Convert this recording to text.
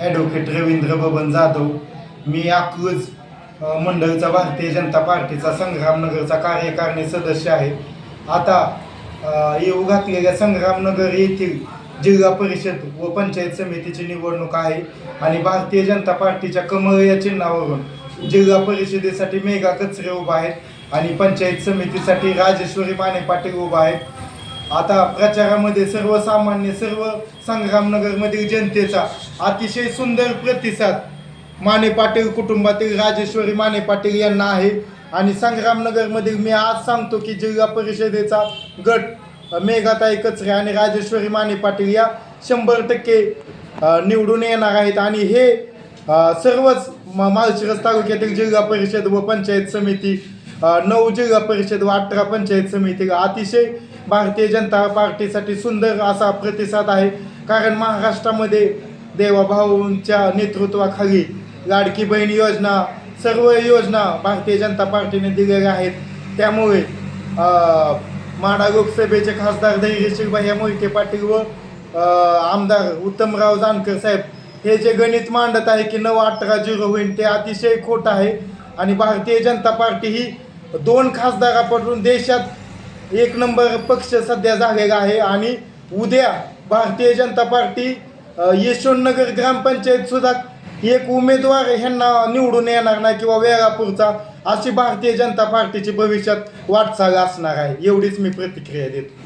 Advocate Ravindra Baban Jadhav मी अकलूज मंडळचा भारतीय जनता पार्टीचा संग्रामनगरचा कार्यकारिणी सदस्य आहे. आता येऊ घातलेल्या संग्रामनगर येथील जिल्हा परिषद व पंचायत समितीची निवडणूक आहे आणि भारतीय जनता पार्टीच्या कमळ या चिन्हावरून जिल्हा परिषदेसाठी मेघा कचरे उभा आहेत आणि पंचायत समितीसाठी राजेश्वरी माने पाटील उभा आहेत. आता प्रचारामध्ये सर्वसामान्य सर्व संग्रामनगरमधील जनतेचा अतिशय सुंदर प्रतिसाद माने पाटील कुटुंबातील राजेश्वरी माने पाटील यांना आहे. आणि संग्रामनगरमधील मी आज सांगतो की जिल्हा परिषदेचा गट मेघाताई कचरे आणि राजेश्वरी माने पाटील या शंभर टक्के निवडून येणार आहेत. आणि हे सर्वच म- माळशिरस तालुक्यातील जिल्हा परिषद व पंचायत समिती नऊ जिल्हा परिषद व अठरा पंचायत समिती अतिशय भारतीय जनता पार्टीसाठी सुंदर असा प्रतिसाद आहे. कारण महाराष्ट्रामध्ये देवाभाऊंच्या नेतृत्वाखाली लाडकी बहीण योजना सर्व योजना भारतीय जनता पार्टीने दिलेल्या आहेत. त्यामुळे माडा लोकसभेचे खासदार धैर्यशील भैया मोहिते पाटील व आमदार उत्तमराव जानकर साहेब हे जे गणित मांडत आहे की नऊ अठरा झिरो होईल ते अतिशय खोट आहे. आणि भारतीय जनता पार्टी ही दोन खासदारापासून देशात एक नंबर पक्ष सध्या झालेला आहे आणि उद्या भारतीय जनता पार्टी यशवंतनगर ग्रामपंचायत सुद्धा एक उमेदवार ह्यांना निवडून येणार नाही किंवा वेळापूरचा अशी भारतीय जनता पार्टीची भविष्यात वाटचाल असणार आहे. एवढीच मी प्रतिक्रिया देतो.